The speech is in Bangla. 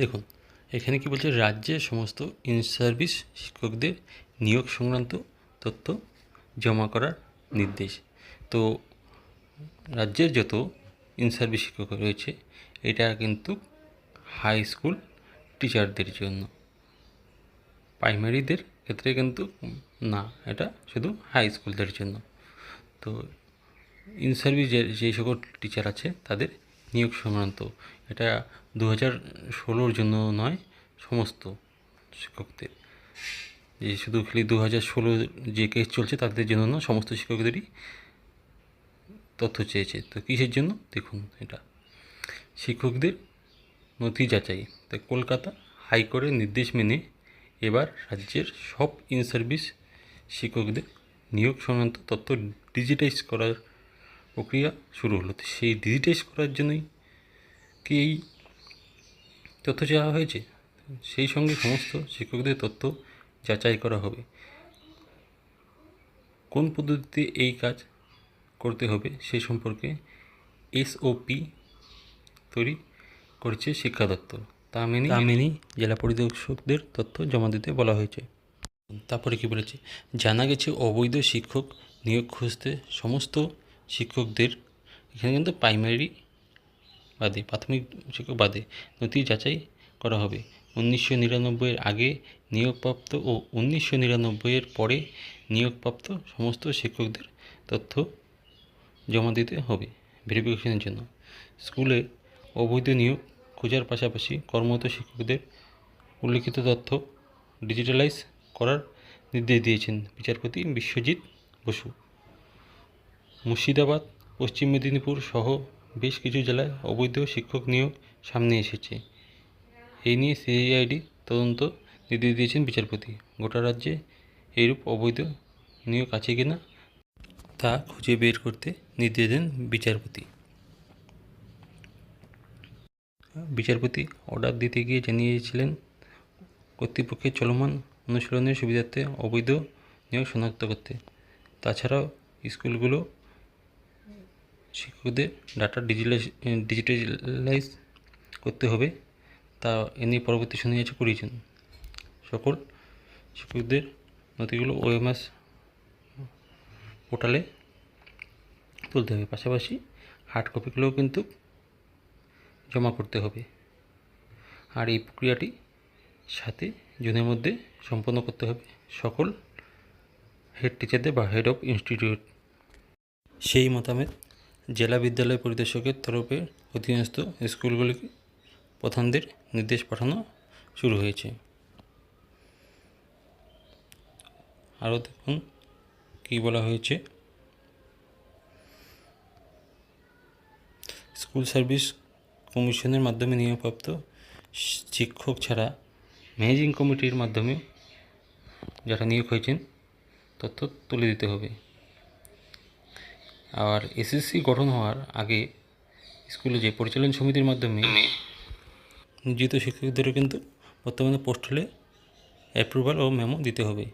দেখুন, এখানে কি বলছে? রাজ্যের সমস্ত ইন সার্ভিস শিক্ষকদের নিয়োগ সংক্রান্ত তথ্য জমা করার নির্দেশ। তো রাজ্যের যত ইন সার্ভিস শিক্ষক রয়েছে, এটা কিন্তু হাই স্কুল টিচারদের জন্য। প্রাইমারিদের ক্ষেত্রে কিন্তু না, এটা শুধু হাই স্কুলদের জন্য। তো ইন সার্ভিস যে সকল টিচার আছে, তাদের নিয়োগ সংক্রান্ত। এটা দু হাজার ষোলোর জন্য নয়, সমস্ত শিক্ষকদের। যে শুধু খালি দু হাজার ষোলো যে কেস চলছে, তাদের জন্য না সমস্ত শিক্ষকদেরই তথ্য চেয়েছে। তো কিসের জন্য? দেখুন এটা। শিক্ষকদের নথি যাচাই। তাই কলকাতা হাইকোর্টের নির্দেশ মেনে এবার রাজ্যের সব ইন সার্ভিস শিক্ষকদের নিয়োগ সংক্রান্ত তথ্য ডিজিটাইজ করার প্রক্রিয়া শুরু হলো। তো সেই ডিজিটাইজ করার জন্যই কি এই তথ্য চাওয়া হয়েছে? সেই সঙ্গে সমস্ত শিক্ষকদের তথ্য যাচাই করা হবে। কোন পদ্ধতিতে এই কাজ করতে হবে সে সম্পর্কে এসওপি তৈরি করেছে শিক্ষা দপ্তর। তা মেনে জেলা পরিদর্শকদের তথ্য জমা দিতে বলা হয়েছে। তারপরে কি বলেছে? জানা গেছে, অবৈধ শিক্ষক নিয়োগ খুঁজতে সমস্ত শিক্ষকদের, এখানে কিন্তু প্রাইমারি বাদে, প্রাথমিক শিক্ষক বাদে নথি যাচাই করা হবে। উনিশশো নিরানব্বইয়ের আগে নিয়োগপ্রাপ্ত ও উনিশশো নিরানব্বইয়ের পরে নিয়োগপ্রাপ্ত সমস্ত শিক্ষকদের তথ্য জমা দিতে হবে ভেরিফিকেশনের জন্য। স্কুলে অবৈধ নিয়োগ খোঁজার পাশাপাশি কর্মরত শিক্ষকদের উল্লিখিত তথ্য ডিজিটালাইজ করার নির্দেশ দিয়েছেন বিচারপতি বিশ্বজিৎ বসু। মুর্শিদাবাদ, পশ্চিম মেদিনীপুর সহ বেশ কিছু জেলায় অবৈধ শিক্ষক নিয়োগ সামনে এসেছে। এই নিয়ে সিআইডি তদন্ত নির্দেশ দিয়েছেন বিচারপতি। গোটা রাজ্যে এইরূপ অবৈধ নিয়োগ আছে কিনা তা খুঁজে বের করতে নির্দেশ দেন বিচারপতি। বিচারপতি অর্ডার দিতে গিয়ে জানিয়েছিলেন, কর্তৃপক্ষের চলমান অনুশীলনের সুবিধার্থে অবৈধ নিয়োগ শনাক্ত করতে। তাছাড়াও স্কুলগুলো শিক্ষকদের ডাটা ডিজিটালাইজ ডিজিটালাইজ করতে হবে। তা এ নিয়ে পরবর্তী শুনানি আছে করিয়েছেন সকল শিক্ষকদের নথিগুলো ওএমএস পোর্টালে তুলতে হবে। পাশাপাশি হার্ড কপিগুলোও কিন্তু জমা করতে হবে। আর এই প্রক্রিয়াটি সাথে জুনের মধ্যে সম্পন্ন করতে হবে সকল হেড টিচারদের বা হেড অফ ইনস্টিটিউট সেই মতামত জেলা বিদ্যালয় পরিদর্শকের তরফে অধীনস্থ স্কুলগুলিকে প্রধানদের নির্দেশ পাঠানো শুরু হয়েছে। আরও দেখুন কী বলা হয়েছে। স্কুল সার্ভিস কমিশনের মাধ্যমে নিয়োগপ্রাপ্ত শিক্ষক ছাড়া ম্যানেজিং কমিটির মাধ্যমে যারা নিয়োগ হয়েছেন, তথ্য তুলে দিতে হবে। আর এসএসসি গঠন হওয়ার আগে স্কুলে যে পরিচালন সমিতির মাধ্যমে নিয়োজিত শিক্ষকদেরও কিন্তু বর্তমানে পোস্টালে অ্যাপ্রুভাল ও মেমো দিতে হবে